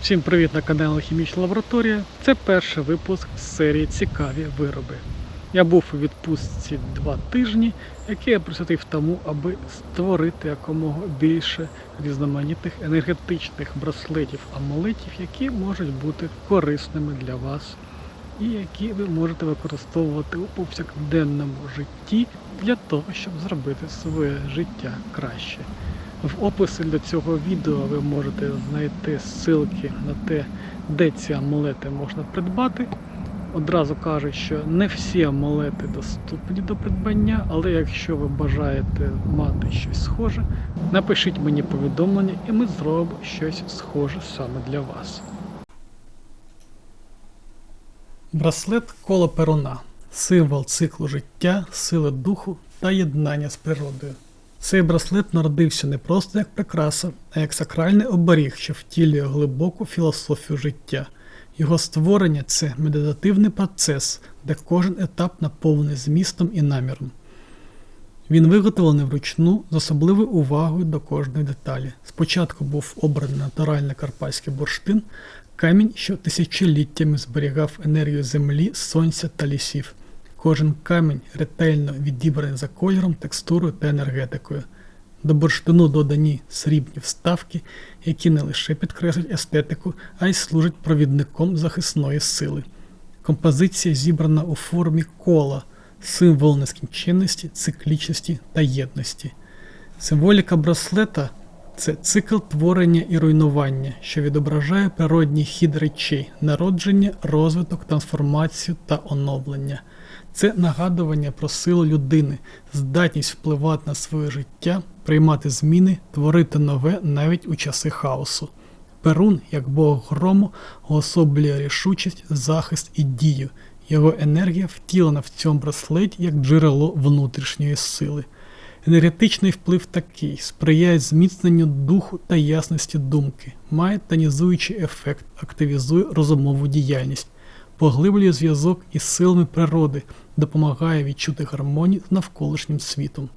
Всім привіт на каналі Хімічна Лабораторія. Це перший випуск з серії Цікаві вироби. Я був у відпустці два тижні, які я присвятив тому, аби створити якомога більше різноманітних енергетичних браслетів, амулетів, які можуть бути корисними для вас і які ви можете використовувати у повсякденному житті для того, щоб зробити своє життя краще. В описі до цього відео ви можете знайти ссылки на те, де ці амулети можна придбати. Одразу кажуть, що не всі амулети доступні до придбання, але якщо ви бажаєте мати щось схоже, напишіть мені повідомлення і ми зробимо щось схоже саме для вас. Браслет коло перуна символ циклу життя, сили духу та єднання з природою. Цей браслет народився не просто як прикраса, а як сакральний оберіг, що втілює глибоку філософію життя. Його створення це медитативний процес, де кожен етап наповнений змістом і наміром. Він виготовлений вручну з особливою увагою до кожної деталі. Спочатку був обраний натуральний карпатський бурштин, камінь, що тисячоліттями зберігав енергію землі, сонця та лісів. Кожен камінь ретельно відібраний за кольором, текстурою та енергетикою. До бурштину додані срібні вставки, які не лише підкреслюють естетику, а й служать провідником захисної сили. Композиція зібрана у формі кола, символ нескінченності, циклічності та єдності. Символіка браслета це цикл творення і руйнування, що відображає природній хід речей, народження, розвиток, трансформацію та оновлення. Це нагадування про силу людини, здатність впливати на своє життя, приймати зміни, творити нове навіть у часи хаосу. Перун, як бог грому, уособлює рішучість, захист і дію. Його енергія втілена в цьому браслеті як джерело внутрішньої сили. Енергетичний вплив такий сприяє зміцненню духу та ясності думки, має тонізуючий ефект, активізує розумову діяльність, поглиблює зв'язок із силами природи, допомагає відчути гармонію з навколишнім світом.